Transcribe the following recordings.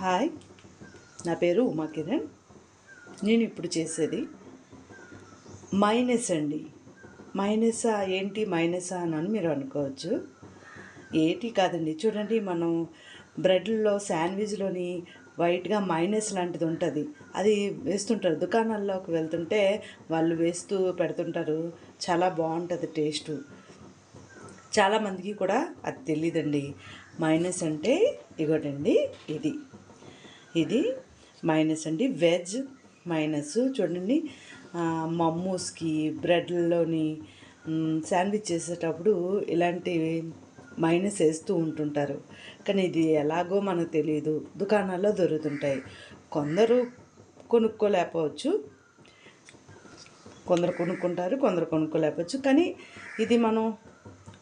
Hi. నా పేరు ఉమా కిరణ్ నేను ఇప్పుడు చేసేది మైనస్ అండి. మైనసా ఏంటి? మైనసా అని మీరు అనుకోవచ్చు. ఏంటి కాదండి? చూడండి మనం బ్రెడ్లో శాండ్విచ్లోని వైట్గా మైనస్ లాంటిది ఉంటుంది. అది వేస్తుంటారు. దుకాణాల్లోకి వెళ్తుంటే వాళ్ళు వేస్తూ పెడుతుంటారు. చాలా బాగుంటుంది టేస్టు. చాలామందికి కూడా అది తెలియదండి మైనస్ అంటే ఇగోటండి ఇది. ఇది మైనస్ అండి. Veg mayonnaise. చూడండి. మమ్మూస్కి బ్రెడ్లోని శాండ్విచ్ చేసేటప్పుడు ఇలాంటి మైనస్ వేస్తూ ఉంటుంటారు. కానీ ఇది ఎలాగో మనకు తెలియదు. దుకాణాల్లో దొరుకుతుంటాయి. కొందరు కొనుక్కోలేకపోవచ్చు. కొందరు కొనుక్కుంటారు కొందరు కొనుక్కోలేకపోవచ్చు. కానీ ఇది మనం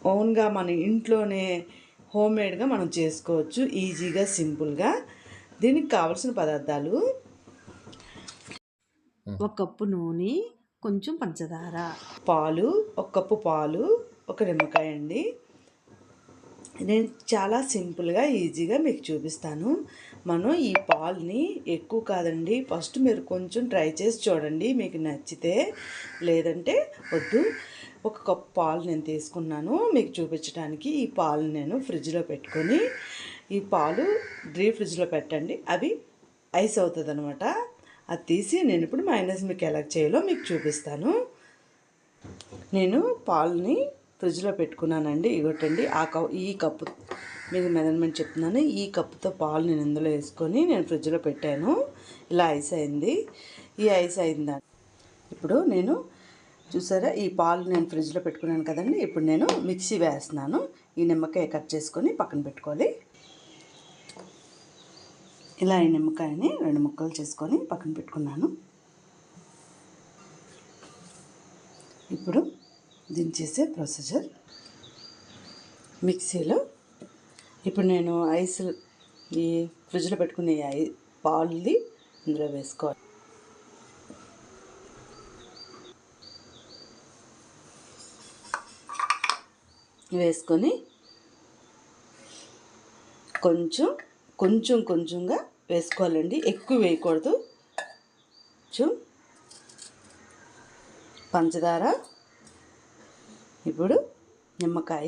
ఓన్గా మన ఇంట్లోనే హోమ్ మేడ్గా మనం చేసుకోవచ్చు. ఈజీగా సింపుల్గా. దీనికి కావాల్సిన పదార్థాలు ఒక కప్పు నూనె కొంచెం పంచదార. పాలు ఒక కప్పు పాలు ఒక నిమ్మకాయ అండి. నేను చాలా సింపుల్గా ఈజీగా మీకు చూపిస్తాను. మనం ఈ పాల్ని ఎక్కువ కాదండి ఫస్ట్ మీరు కొంచెం ట్రై చేసి చూడండి మీకు నచ్చితే. లేదంటే వద్దు. ఒక కప్ పాలు నేను తీసుకున్నాను మీకు చూపించడానికి ఈ పాలు నేను ఫ్రిడ్జ్లో పెట్టుకొని ఈ పాలు డ్రీ ఫ్రిడ్జ్లో పెట్టండి. అవి ఐస్ అవుతుంది అనమాట అది తీసి నేను ఇప్పుడు మైనస్ మీకు ఎలా చేయాలో మీకు చూపిస్తాను. నేను పాలని ఫ్రిడ్జ్లో పెట్టుకున్నానండి. ఇగొట్టండి ఆ కప్ ఈ కప్పు మీకు మెజర్మెంట్ చెప్తున్నాను. ఈ కప్పుతో పాలు నేను ఇందులో వేసుకొని నేను ఫ్రిడ్జ్లో పెట్టాను. ఇలా ఐస్ అయింది. ఈ ఐస్ అయిందా ఇప్పుడు నేను చూసారా? ఈ పాలు నేను ఫ్రిడ్జ్లో పెట్టుకున్నాను కదండి. ఇప్పుడు నేను మిక్సీ వేస్తున్నాను. ఈ నిమ్మకాయ కట్ చేసుకొని పక్కన పెట్టుకోవాలి. ఇలా ఈ నిమ్మకాయని రెండు ముక్కలు చేసుకొని పక్కన పెట్టుకున్నాను. ఇప్పుడు దించేసే ప్రొసీజర్ మిక్సీలో ఇప్పుడు నేను ఐస్ ఈ ఫ్రిడ్జ్లో పెట్టుకునే ఐ పాలుది ఇందులో వేసుకోవాలి. వేసుకొని కొంచెం కొంచెం కొంచెంగా వేసుకోవాలండి. ఎక్కువ వేయకూడదు. కొంచెం పంచదార. ఇప్పుడు నిమ్మకాయ.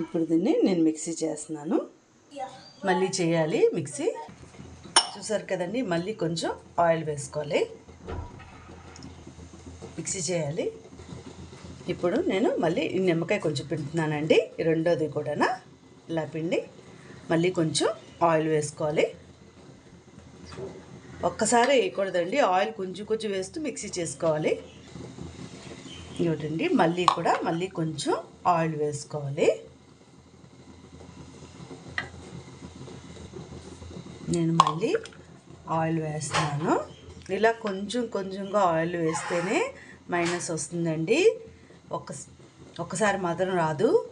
ఇప్పుడు దీన్ని నేను మిక్సీ చేస్తున్నాను. మళ్ళీ చేయాలి మిక్సీ. చూసారు కదండి మళ్ళీ కొంచెం ఆయిల్ వేసుకోవాలి. మిక్సీ చేయాలి. ఇప్పుడు నేను మళ్ళీ ఈ నిమ్మకాయ కొంచెం పిండుతున్నానండి. రెండోది కూడా ఇలా పిండి మళ్ళీ కొంచెం ఆయిల్ వేసుకోవాలి. ఒక్కసారి వేయకూడదండి. ఆయిల్ కొంచెం కొంచెం వేస్తూ మిక్సీ చేసుకోవాలి. ఇవ్వండి. మళ్ళీ కూడా మళ్ళీ కొంచెం ఆయిల్ వేసుకోవాలి. నేను మళ్ళీ ఆయిల్ వేస్తున్నాను. ఇలా కొంచెం కొంచెంగా ఆయిల్ వేస్తేనే మైనస్ వస్తుందండి. ఒక ఒక్కసారి మాత్రం రాదు.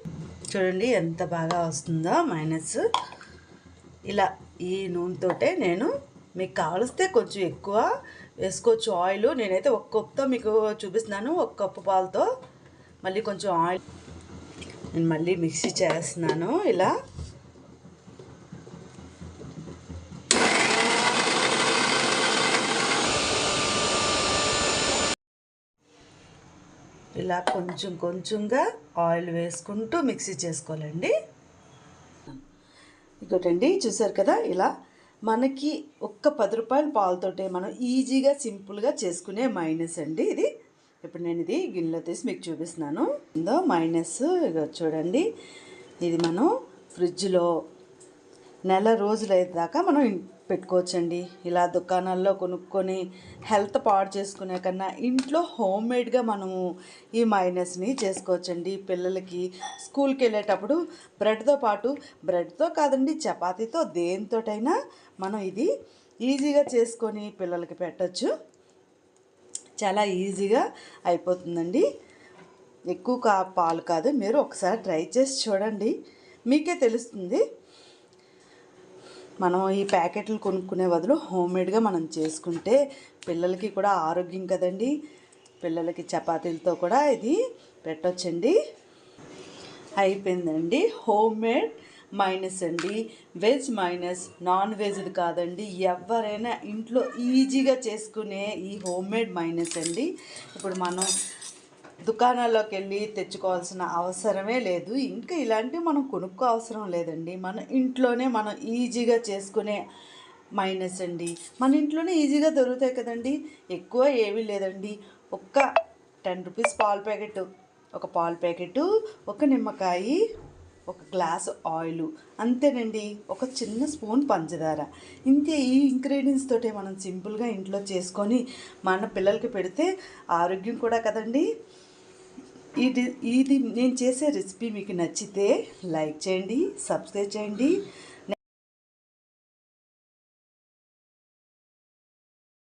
చూడండి ఎంత బాగా వస్తుందో మైనస్. ఇలా ఈ నూనెతోటే నేను మీకు కావలిస్తే కొంచెం ఎక్కువ వేసుకోవచ్చు. ఆయిల్ నేనైతే ఒక కప్పుతో మీకు చూపిస్తున్నాను ఒక కప్పు పాలతో. మళ్ళీ కొంచెం ఆయిల్. నేను మళ్ళీ మిక్సీ చేస్తున్నాను ఇలా. ఇలా కొంచెం కొంచెంగా ఆయిల్ వేసుకుంటూ మిక్సీ చేసుకోవాలండి. ఇంకోటండి చూసారు కదా ఇలా మనకి ఒక్క పది రూపాయల పాలతోటే మనం ఈజీగా సింపుల్గా చేసుకునే మైనస్ అండి ఇది. ఇప్పుడు నేను ఇది గిన్నెలో తీసి మీకు చూపిస్తున్నాను. ఇందో మైనస్ ఇగో చూడండి ఇది మనం ఫ్రిడ్జ్లో నెల రోజులు దాకా మనం పెట్టుకోవచ్చండి. ఇలా దుకాణాల్లో కొనుక్కొని హెల్త్ పాడు చేసుకునే కన్నా ఇంట్లో హోమ్ మేడ్గా మనము ఈ మైనస్ని చేసుకోవచ్చండి. పిల్లలకి స్కూల్కి వెళ్ళేటప్పుడు బ్రెడ్తో పాటు బ్రెడ్తో కాదండి చపాతీతో దేనితోటైనా మనం ఇది ఈజీగా చేసుకొని పిల్లలకి పెట్టచ్చు. చాలా ఈజీగా అయిపోతుందండి. ఎక్కువ కా పాలు కాదు మీరు ఒకసారి ట్రై చేసి చూడండి. మీకే తెలుస్తుంది. మనం ఈ ప్యాకెట్లు కొనుక్కునే బదులు హోమ్మేడ్గా మనం చేసుకుంటే పిల్లలకి కూడా ఆరోగ్యం కదండి. పిల్లలకి చపాతీలతో కూడా ఇది పెట్టొచ్చండి. అయిపోయిందండి. హోమ్మేడ్ మైనస్ అండి. వెజ్ మైనస్ నాన్ వెజ్ది కాదండి. ఎవరైనా ఇంట్లో ఈజీగా చేసుకునే ఈ హోమ్మేడ్ మైనస్ అండి. ఇప్పుడు మనం దుకాణాల్లోకి వెళ్ళి తెచ్చుకోవాల్సిన అవసరమే లేదు. ఇంకా ఇలాంటివి మనం కొనుక్కో అవసరం లేదండి. మన ఇంట్లోనే మనం ఈజీగా చేసుకునే మైనస్ అండి. మన ఇంట్లోనే ఈజీగా దొరుకుతాయి కదండి. ఎక్కువ ఏమీ లేదండి. ఒక్క టెన్ రూపీస్ పాల ప్యాకెట్ ఒక పాల ప్యాకెట్ ఒక నిమ్మకాయ ఒక గ్లాస్ ఆయిల్ అంతేనండి. ఒక చిన్న స్పూన్ పంచదార. ఇంతే ఈ ఇంగ్రీడియంట్స్ తోటే మనం సింపుల్గా ఇంట్లో చేసుకొని మన పిల్లలకి పెడితే ఆరోగ్యం కూడా కదండి. ఇది ఇది నేను చేసే రెసిపీ మీకు నచ్చితే లైక్ చేయండి సబ్స్క్రైబ్ చేయండి.